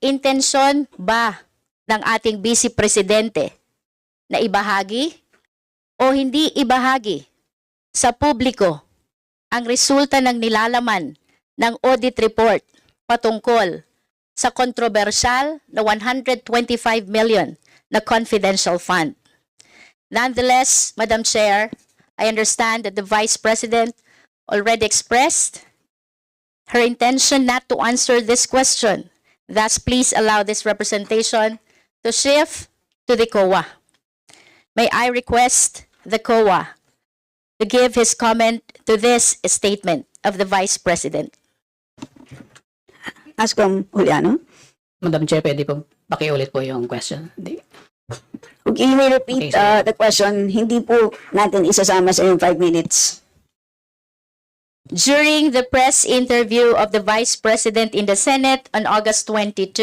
intensyon ba ng ating Vice Presidente na ibahagi o hindi ibahagi sa publiko ang resulta ng nilalaman ng audit report patungkol sa kontrobersyal na 125 million na confidential fund. Nonetheless, Madam Chair, I understand that the Vice President already expressed her intention not to answer this question. Thus, please allow this representation to shift to the COA. May I request the COA to give his comment to this statement of the Vice President. Ascom Juliano. Madam Chair, pwede po pakiulit po yung question. Hindi. Okay, you may repeat Okay, sir. uh, the question. Hindi po natin isasama sa yung five minutes. During the press interview of the Vice President in the Senate on August 22,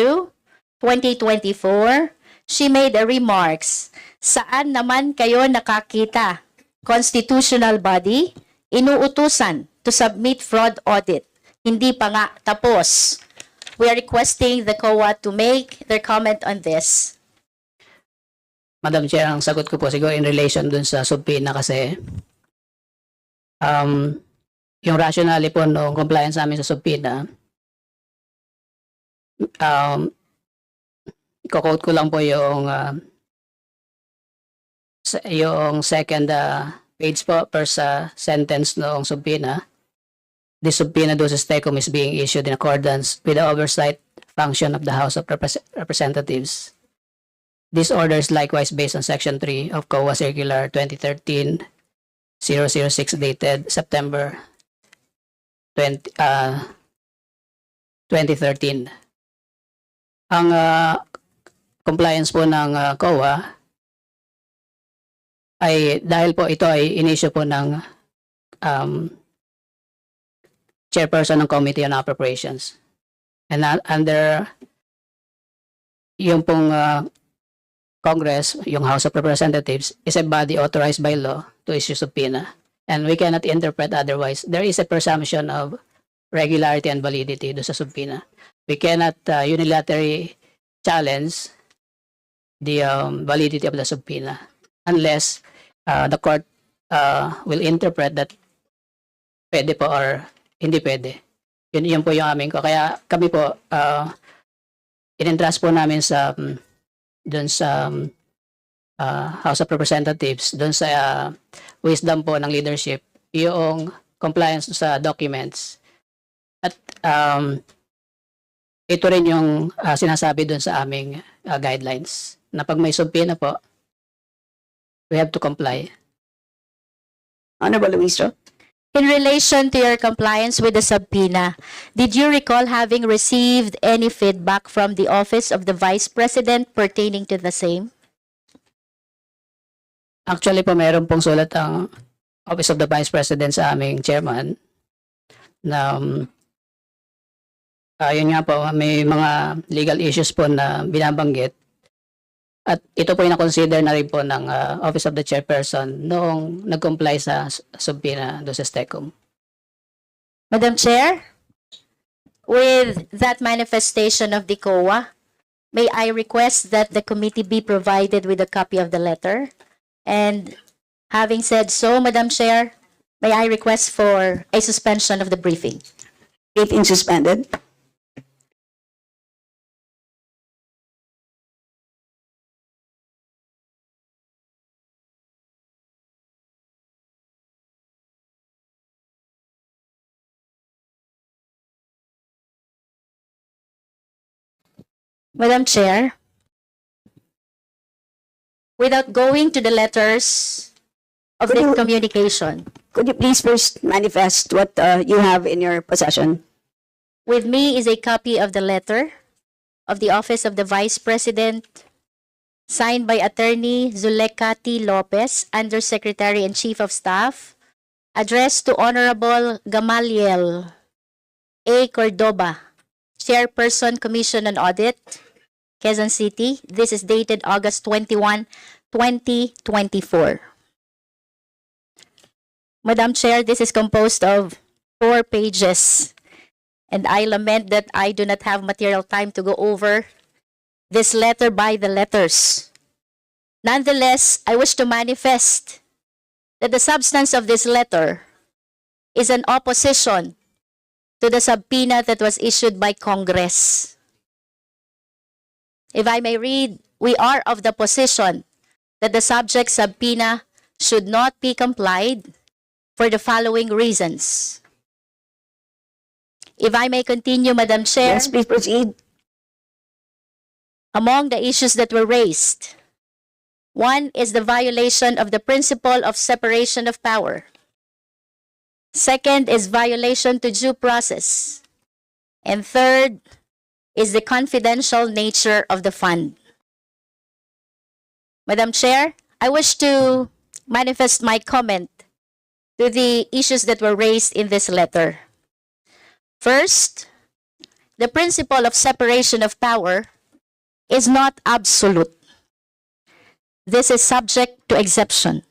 2024, she made a remarks, saan naman kayo nakakita? Constitutional body, inuutusan to submit fraud audit. Hindi pa nga tapos. We are requesting the COA to make their comment on this. Madam Chair, ang sagot ko po siguro in relation dun sa subpoena kasi um, yung rationale po ng compliance namin sa subpoena um, iko-quote ko lang po yung uh, yung second uh, page po per sa sentence noong subpoena. This subpoena doses TECOM is being issued in accordance with the oversight function of the House of Repres- Representatives. This order is likewise based on Section 3 of COA Circular 2013-006 dated September 20, uh, 2013. Ang uh, compliance po ng uh, COA ay dahil po ito ay inisyo po ng um, chairperson ng Committee on Appropriations. And uh, under yung pong uh, Congress, yung House of Representatives, is a body authorized by law to issue subpoena. And we cannot interpret otherwise. There is a presumption of regularity and validity do sa subpoena. We cannot uh, unilaterally challenge the um, validity of the subpoena unless uh, the court uh, will interpret that pwede po or hindi pwede. Yun, yun po yung amin ko. Kaya kami po, uh, in-entrust po namin sa um, doon sa um, uh, House of Representatives, doon sa uh, wisdom po ng leadership, yung compliance sa documents. At um, ito rin yung uh, sinasabi doon sa aming uh, guidelines na pag may subpoena po, we have to comply. Honorable Luistro. In relation to your compliance with the subpoena, did you recall having received any feedback from the Office of the Vice President pertaining to the same? Actually po, meron pong sulat ang Office of the Vice President sa aming chairman na um, ah, yun nga po, may mga legal issues po na binabanggit. At ito po yung na-consider na rin po ng ah, Office of the Chairperson noong nag-comply sa subpoena do sa STECOM. Madam Chair, with that manifestation of the COA, may I request that the committee be provided with a copy of the letter? And having said so, Madam Chair, may I request for a suspension of the briefing? Briefing suspended. Madam Chair, without going to the letters of Could the you- communication, Could you please first manifest what uh, you have in your possession? with me is a copy of the letter of the Office of the Vice President signed by Attorney Zuleka T. Lopez, Undersecretary and Chief of Staff, addressed to Honorable Gamaliel A. Cordoba, Chairperson Commission on Audit, Quezon City. This is dated August 21, 2024. Madam Chair, this is composed of four pages. And I lament that I do not have material time to go over this letter by the letters. Nonetheless, I wish to manifest that the substance of this letter is an opposition to the subpoena that was issued by Congress. If I may read, we are of the position that the subject subpoena should not be complied for the following reasons. If I may continue, Madam Chair. Yes, please proceed. among the issues that were raised. One is the violation of the principle of separation of power. Second is violation to due process. And third is the confidential nature of the fund. Madam Chair, I wish to manifest my comment to the issues that were raised in this letter. First, the principle of separation of power is not absolute. This is subject to exception.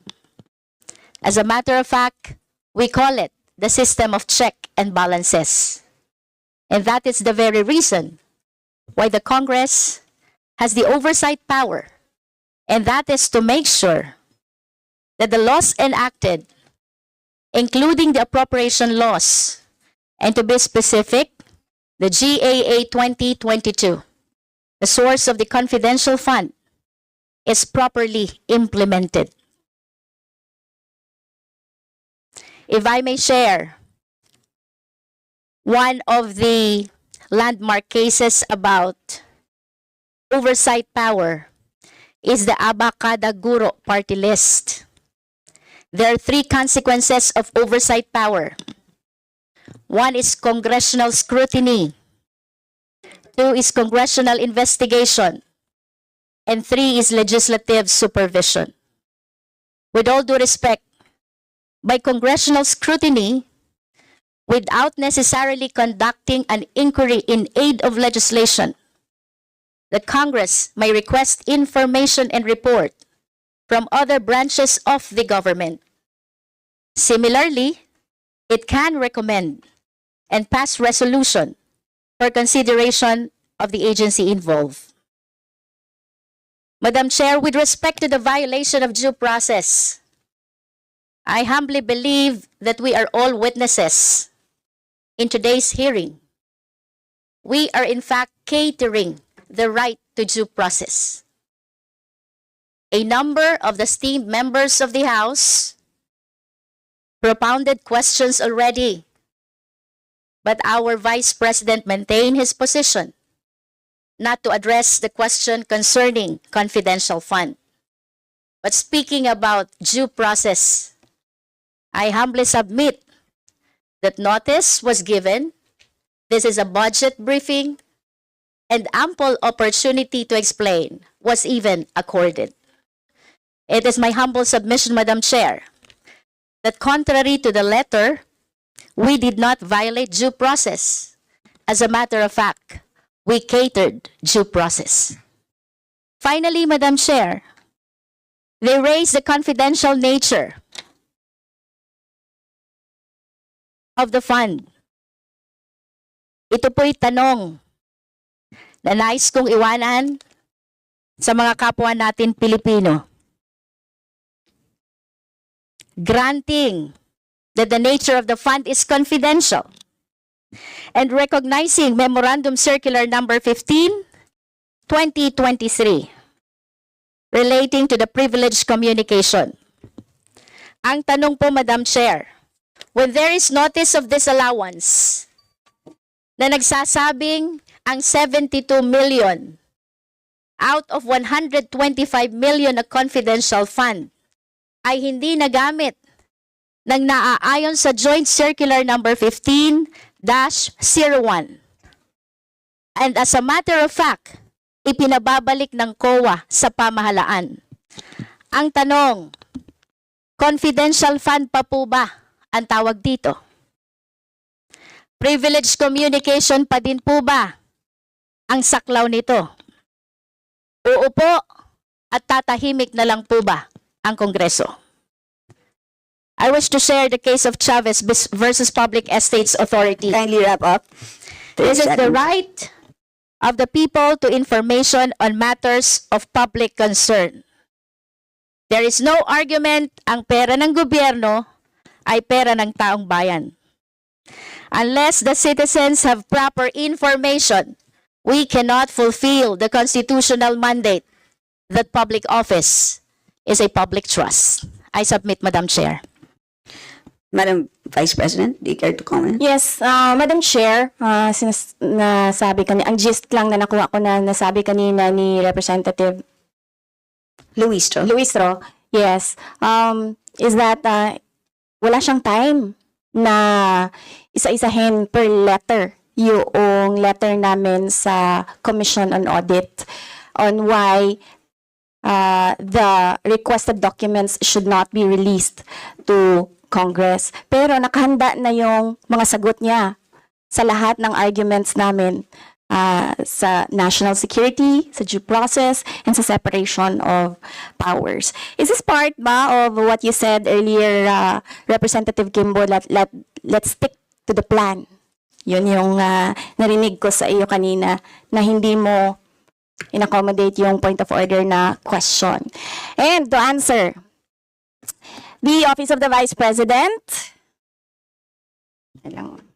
As a matter of fact, we call it the system of check and balances. And that is the very reason why the Congress has the oversight power, and that is to make sure that the laws enacted, including the appropriation laws, and to be specific, the GAA 2022 the source of the confidential fund is properly implemented. If I may share, one of the landmark cases about oversight power is the Abacada Guro party list. There are three consequences of oversight power. One is congressional scrutiny. Two is congressional investigation. And three is legislative supervision. With all due respect, by congressional scrutiny, without necessarily conducting an inquiry in aid of legislation, the Congress may request information and report from other branches of the government. Similarly, it can recommend and pass resolution for consideration of the agency involved. Madam Chair, with respect to the violation of due process, I humbly believe that we are all witnesses in today's hearing. We are in fact catering the right to due process. A number of the esteemed members of the House propounded questions already but our Vice President maintained his position not to address the question concerning confidential fund. But speaking about due process, I humbly submit that notice was given. This is a budget briefing and ample opportunity to explain was even accorded. It is my humble submission, Madam Chair, that contrary to the letter we did not violate due process. As a matter of fact, we catered due process. Finally, Madam Chair, they raised the confidential nature of the fund. Ito po'y tanong na nais kong iwanan sa mga kapwa natin Pilipino. Granting that the nature of the fund is confidential. And recognizing Memorandum Circular Number 15, 2023, relating to the privileged communication. Ang tanong po, Madam Chair, when there is notice of disallowance na nagsasabing ang 72 million out of 125 million na confidential fund ay hindi nagamit ng naaayon sa Joint Circular Number 15-01. And as a matter of fact, ipinababalik ng COA sa pamahalaan. Ang tanong, confidential fund pa po ba ang tawag dito? Privileged communication pa din po ba ang saklaw nito? Oo po, at tatahimik na lang po ba ang Kongreso? I wish to share the case of Chavez versus Public Estates Authority. Kindly wrap up. This is the 30 seconds. right of the people to information on matters of public concern. There is no argument ang pera ng gobyerno ay pera ng taong bayan. Unless the citizens have proper information, we cannot fulfill the constitutional mandate that public office is a public trust. I submit, Madam Chair. Madam Vice President, do you care to comment? Yes, uh, Madam Chair, uh, sinas- nasabi kanina, ang gist lang na nakuha ko na nasabi kanina ni Representative Luis Tro. Luis Ro, yes, um, is that uh, wala siyang time na isa-isahin per letter yung letter namin sa Commission on Audit on why uh, the requested documents should not be released to Congress. Pero nakahanda na yung mga sagot niya sa lahat ng arguments namin uh, sa national security, sa due process, and sa separation of powers. Is this part ba of what you said earlier, uh, Representative Kimbo, let, let, let's stick to the plan? Yun yung uh, narinig ko sa iyo kanina na hindi mo in-accommodate yung point of order na question. And to answer, the Office of the Vice President, Kailangan.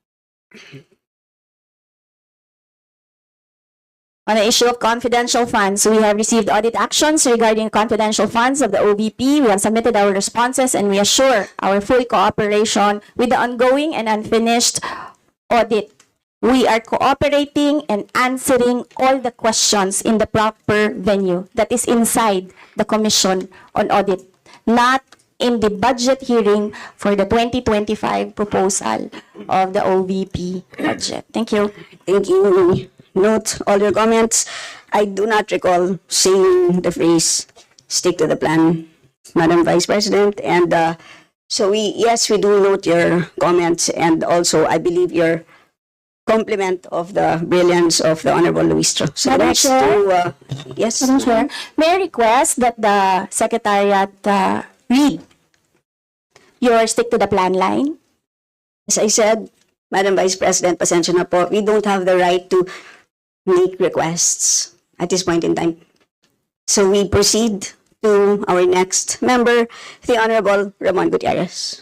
On the issue of confidential funds, we have received audit actions regarding confidential funds of the OVP. We have submitted our responses and we assure our full cooperation with the ongoing and unfinished audit. We are cooperating and answering all the questions in the proper venue that is inside the Commission on Audit, not in the budget hearing for the 2025 proposal of the OVP budget. Thank you. Thank you. Note all your comments. I do not recall seeing the phrase stick to the plan, Madam Vice President. And uh, so we, yes, we do note your comments and also I believe your compliment of the brilliance of the Honorable Luis Tro. So Madam next Chair? to, uh, yes. Madam Chair, may I request that the Secretariat uh, read your stick to the plan line? As I said, Madam Vice President, pasensya na po, we don't have the right to make requests at this point in time. So we proceed to our next member, the Honorable Ramon Gutierrez.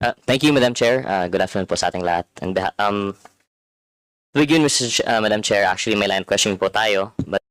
Uh, thank you, Madam Chair. Uh, good afternoon po sa ating lahat. And, um, to begin, Mr. Ch- uh, Madam Chair, actually may line of questioning po tayo. But